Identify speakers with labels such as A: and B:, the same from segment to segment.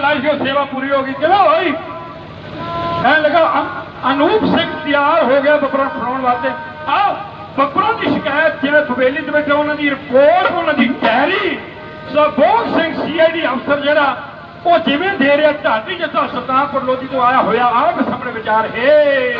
A: ਲਾਈ ਸੀ, ਉਹ ਸੇਵਾ ਪੂਰੀ ਹੋ ਗਈ। ਕਿਵੇਂ ਹੋਈ? ਕਹਿਣ ਲੱਗਾ, ਅਨ- ਅਨੂਪ ਸਿੰਘ ਤਿਆਰ ਹੋ ਗਿਆ ਬੱਬਰਾਂ ਫੜਾਉਣ ਦੀ ਸ਼ਿਕਾਇਤ ਜਿਵੇਂ ਹਵੇਲੀ ਦੇ ਵਿੱਚ ਉਹਨਾਂ ਦੀ ਰਿਪੋਰਟ, ਉਹਨਾਂ ਦੀ ਡੈਰੀ ਸਬੋਗ ਸਿੰਘ ਸੀਆਈਡੀ ਅਫਸਰ ਜਿਹੜਾ, ਉਹ ਜਿਵੇਂ ਦੇ ਰਿਹਾ, ਢਾਡੀ ਜਿੱਦਾਂ ਸਰਦਾਰਪੁਰ ਲੋਧੀ ਤੋਂ ਆਇਆ ਹੋਇਆ ਆਪ ਸਾਹਮਣੇ ਵਿਚਾਰ ਹੈ।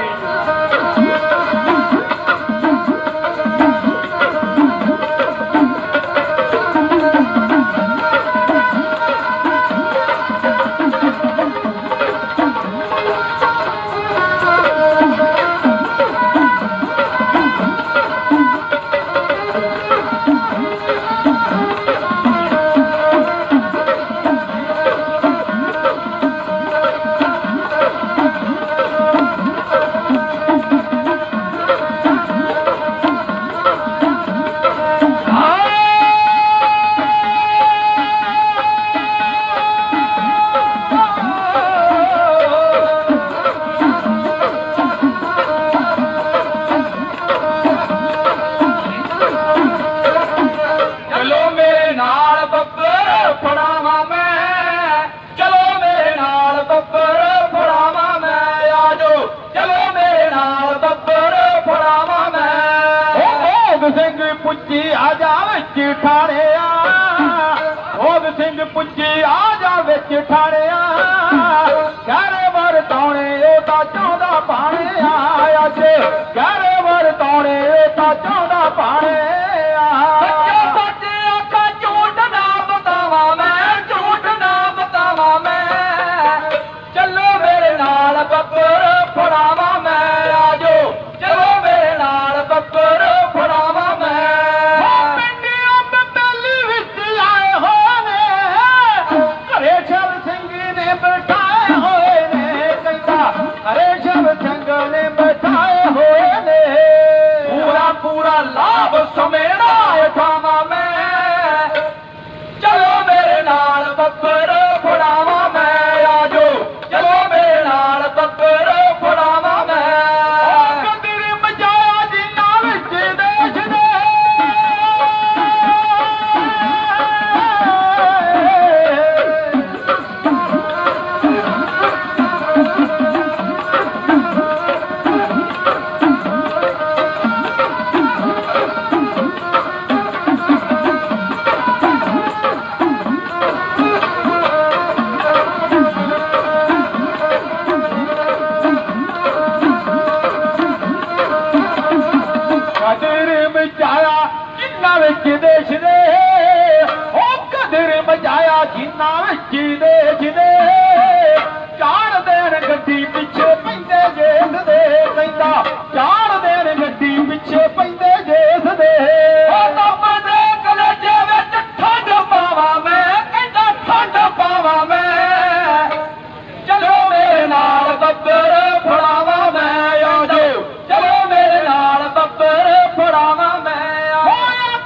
A: ਓ ਸਿੰਘ ਪੁੱਜੀ ਆ ਜਾ ਵਿੱਚ ਠਾਣਿਆ। ਭੋਗ ਸਿੰਘ ਪੁੱਜੀ ਆ ਜਾ ਵਿੱਚ ਠਾਣਿਆ। ਘਰ ਵਰਤਾਉਣੇ ਉਹ ਤਾਂ ਚਾਹੁੰਦਾ ਪਾਣਿਆ। ਅੱਜ ਘਰ ਵਰਤਾਉਣੇ ਉਹ ਤਾਂ ਚਾਹੁੰਦਾ ਪਾਣਿਆ।
B: लाभ چلو चलो मेर बबरो बढ़ाव
A: ਕਦਰ ਮਚਾਇਆ ਜਿੰਨਾ ਵਿੱਚ ਦੇਸ਼ ਦੇ ਉਹ ਕਦਰ ਮਚਾਇਆ ਜਿੰਨਾ ਵਿੱਚ ਦੇਸ਼ ਦੇ